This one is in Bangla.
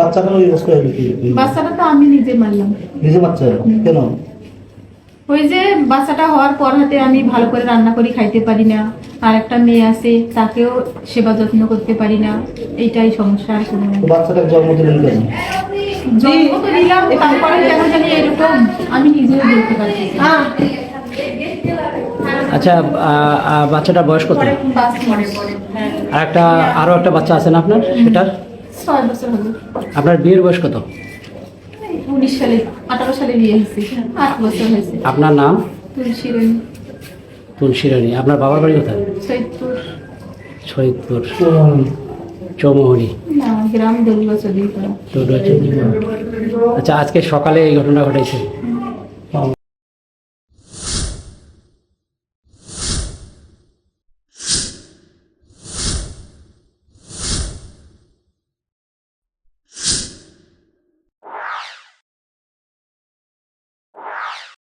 বাচ্চাটার ওই অবস্থা হলো কি? বাচ্চাটা তো আমি নিজে মারলাম। নিজে বাচ্চা? কেন? ওই যে বাচ্চাটা হওয়ার পর হাতে আমি ভালো করে রান্না করি খাইতে পারি না। আর একটা মেয়ে আছে তাকেও সেবা যত্ন করতে পারি না। এইটাই সমস্যা আর কোনো না। জন্ম দিলেন কেন? জন্ম তো দিলাম তারপরে কেন জানি এরকম আমি নিজেও বলতে পারছি না। আচ্ছা বাচ্চাটার বয়স কত? বাস মরে পড়ে। হ্যাঁ আর একটা আরও একটা বাচ্চা আছে না আপনার সেটার? ছয় বছর হলো। আপনার বিয়ের বয়স কত? উনিশ সালে আঠারো সালে বিয়ে হয়েছে। আট বছর হয়েছে। আপনার নাম? তুলসী রানী। তুলসী রানী। আপনার বাবার বাড়ি কোথায়? চৌমোহনী। গ্রাম করা তো আচ্ছা আজকে সকালে এই ঘটনা ঘটেছে।